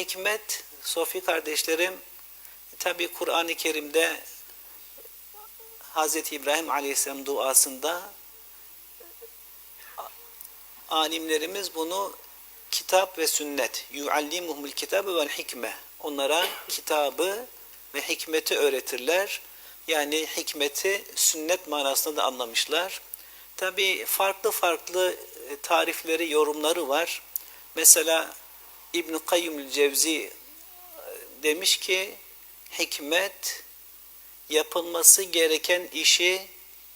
hikmet, Sofi kardeşlerim, tabi Kur'an-ı Kerim'de Hz. İbrahim Aleyhisselam duasında alimlerimiz bunu kitap ve sünnet, yuallimuhumul kitabe vel hikme. Onlara kitabı ve hikmeti öğretirler. Yani hikmeti sünnet manasında da anlamışlar. Tabi farklı farklı e, tarifleri, yorumları var. Mesela İbn Kayyumül Cevzi e, demiş ki hikmet yapılması gereken işi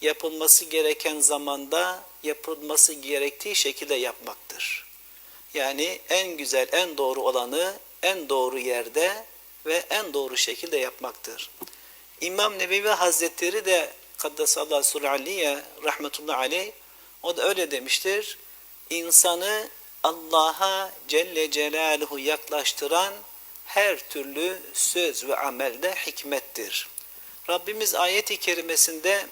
yapılması gereken zamanda yapılması gerektiği şekilde yapmaktır. Yani en güzel, en doğru olanı en doğru yerde ve en doğru şekilde yapmaktır. İmam Nebevi Hazretleri de Kaddesallahu Suraliye rahmetullahi aleyh o da öyle demiştir. İnsanı Allah'a Celle Celaluhu yaklaştıran her türlü söz ve amelde hikmettir. Rabbimiz ayeti kerimesinde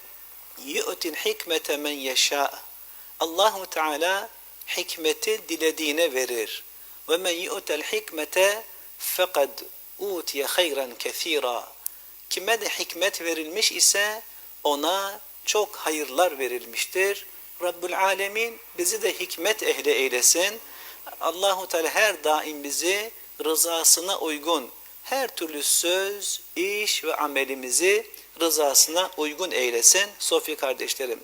yu'til hikmete men yeşâ. Allahu Teala hikmeti dilediğine verir. Ve men yu'tel hikmete fekad utiye hayran kethira. Kime de hikmet verilmiş ise ona çok hayırlar verilmiştir. Rabbül Alemin bizi de hikmet ehli eylesin. Allahu Teala her daim bizi rızasına uygun her türlü söz, iş ve amelimizi rızasına uygun eylesin. Sofi kardeşlerim.